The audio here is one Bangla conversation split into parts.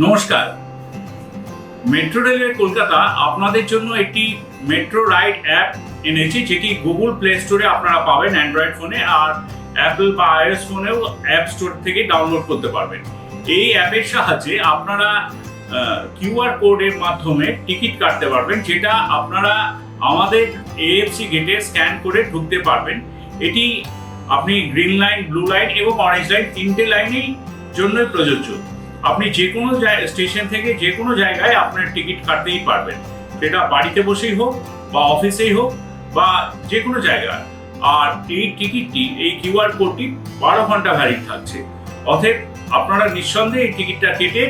নমস্কার। মেট্রো রেলওয়ে কলকাতা, আপনাদের জন্য একটি মেট্রো রাইড অ্যাপ এনেছে, যেটি গুগল প্লে স্টোরে আপনারা পাবেন অ্যান্ড্রয়েড ফোনে আর অ্যাপল বা আইএস ফোনেও অ্যাপ স্টোর থেকে ডাউনলোড করতে পারবেন। এই অ্যাপের সাহায্যে আপনারা কিউআর কোডের মাধ্যমে টিকিট কাটতে পারবেন, যেটা আপনারা আমাদের এএফসি গেটে স্ক্যান করে ঢুকতে পারবেন। এটি আপনি গ্রিন লাইন, ব্লু লাইন এবং অরেঞ্জ লাইন তিনটে লাইনেই জন্যই প্রযোজ্য। আপনি যে কোনো স্টেশন থেকে যে কোনো জায়গায় আপনার টিকিট কাটতেই পারবেন। সেটা বাড়িতে বসেই হোক বা অফিসেই হোক বা যে কোনো জায়গায়। আর এই টিকিটটি, এই কিউআর কোডটি বারো ঘণ্টা ভ্যালিড থাকছে। অতএব আপনারা নিঃসন্দেহে এই টিকিটটা কেটে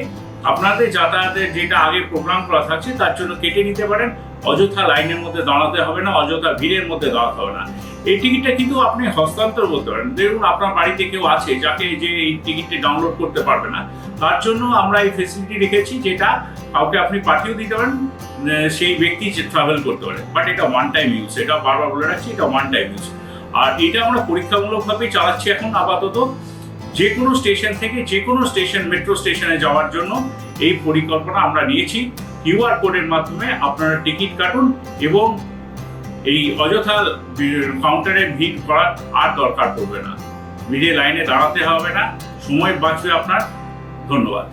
আপনাদের যাতায়াতের যেটা আগে প্রোগ্রাম করা থাকছে, তার জন্য কেটে নিতে পারেন। অযথা লাইনের মধ্যে দাঁড়াতে হবে না, অযথা ভিড়ের মধ্যে দাঁড়াতে হবে না। এই টিকিটটা কিন্তু আপনি হস্তান্তর করতে পারেন। ধরুন আপনার বাড়িতে কেউ আছে যাকে যে এই টিকিটটি ডাউনলোড করতে পারবে না। তার জন্য আমরা এই ফেসিলিটি রেখেছি যেটা কাউকে আপনি পাঠিয়েও দিতে পারেন সেই ব্যক্তি ট্রাভেল করতে পারে। বাট এটা ওয়ান টাইম ইউজ এটা বারবার বলে রাখছি, এটা ওয়ান টাইম ইউজ আর এটা আমরা পরীক্ষামূলকভাবেই চালাচ্ছি এখন আপাতত। যে কোনো স্টেশন থেকে যে কোনো স্টেশন, মেট্রো স্টেশনে যাওয়ার জন্য এই পরিকল্পনা আমরা নিয়েছি। কিউআর কোডের মাধ্যমে আপনারা টিকিট কাটুন এবং এই অযথা কাউন্টারে ভিড় করার আর দরকার পড়বে না। ভিড়ে লাইনে দাঁড়াতে হবে না। সময় বাঁচবে আপনার। ধন্যবাদ।